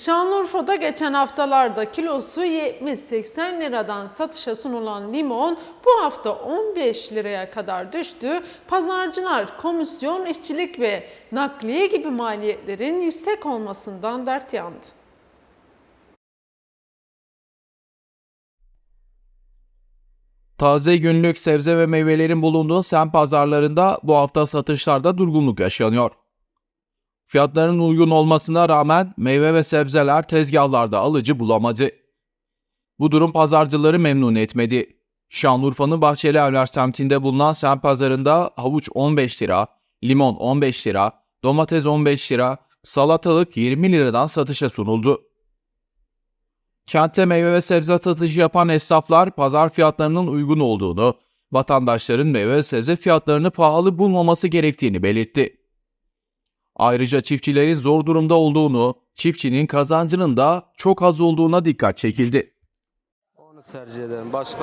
Şanlıurfa'da geçen haftalarda kilosu 70-80 liradan satışa sunulan limon bu hafta 15 liraya kadar düştü. Pazarcılar komisyon, işçilik ve nakliye gibi maliyetlerin yüksek olmasından dert yandı. Taze günlük sebze ve meyvelerin bulunduğu semt pazarlarında bu hafta satışlarda durgunluk yaşanıyor. Fiyatların uygun olmasına rağmen meyve ve sebzeler tezgahlarda alıcı bulamadı. Bu durum pazarcıları memnun etmedi. Şanlıurfa'nın Bahçeli Evler semtinde bulunan semt pazarında havuç 15 lira, limon 15 lira, domates 15 lira, salatalık 20 liradan satışa sunuldu. Kentte meyve ve sebze satışı yapan esnaflar pazar fiyatlarının uygun olduğunu, vatandaşların meyve ve sebze fiyatlarını pahalı bulmaması gerektiğini belirtti. Ayrıca çiftçilerin zor durumda olduğunu, çiftçinin kazancının da çok az olduğuna dikkat çekildi. Onu tercih ederim. Başka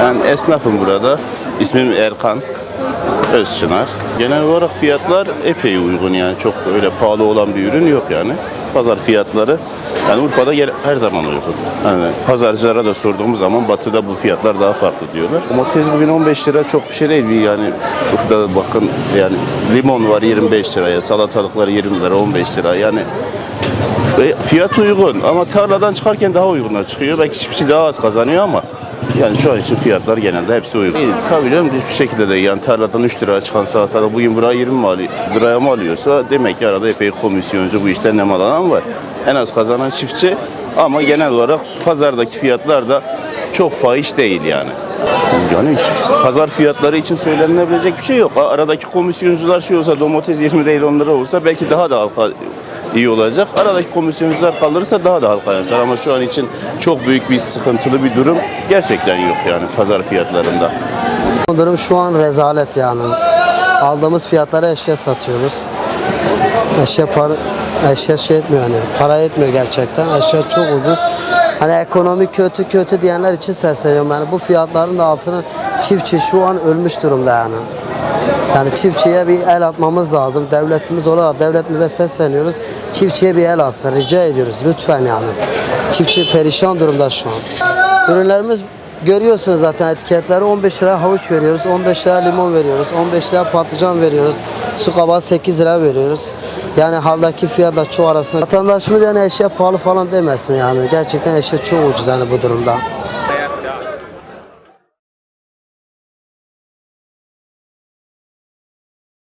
Ben esnafım burada. İsmim Erkan Özçınar. Genel olarak fiyatlar epey uygun yani çok öyle pahalı olan bir ürün yok yani. Pazar fiyatları yani Urfa'da gel- her zaman uygun. Yani pazarcılara da sorduğumuz zaman batıda bu fiyatlar daha farklı diyorlar. Domates bugün 15 lira çok bir şey değil. Bir yani burada bakın yani limon var 25 liraya, salatalıklar 20 lira, 15 lira. Yani F- Fiyat uygun ama tarladan çıkarken daha uyguna çıkıyor. Belki çiftçi daha az kazanıyor ama yani şu an için fiyatlar genelde hepsi uygun. İyi, tabii canım hiçbir şekilde de yani tarladan 3 liraya çıkan salatalık bugün buraya 20 mi ali- liraya mı alıyorsa demek ki arada epey komisyoncu bu işten nemalanan var. En az kazanan çiftçi ama genel olarak pazardaki fiyatlar da çok fahiş değil yani. Yani pazar fiyatları için söylenilebilecek bir şey yok. Aradaki komisyoncular şey olsa domates 20 değil 10 lira olsa belki daha da iyi olacak. Aradaki komisyoncular kalırsa daha da halka yansır. Ama şu an için çok büyük bir sıkıntılı bir durum gerçekten yok yani pazar fiyatlarında. Durum şu an rezalet yani. Aldığımız fiyatlara eşya satıyoruz. Eşya para, eşya şey etmiyor yani. Para etmiyor gerçekten. Eşya çok ucuz. Hani ekonomi kötü kötü diyenler için sesleniyorum. Yani bu fiyatların da altını çiftçi şu an ölmüş durumda yani. Yani çiftçiye bir el atmamız lazım. Devletimiz olarak devletimize sesleniyoruz. Çiftçiye bir el atsın. Rica ediyoruz. Lütfen yani. Çiftçi perişan durumda şu an. Ürünlerimiz görüyorsunuz zaten etiketleri 15 lira havuç veriyoruz. 15 lira limon veriyoruz. 15 lira patlıcan veriyoruz. Su kabağı 8 lira veriyoruz. Yani haldaki fiyatla çoğu arasında. Vatandaşımız yani eşya pahalı falan demesin yani. Gerçekten eşya çok ucuz yani bu durumda.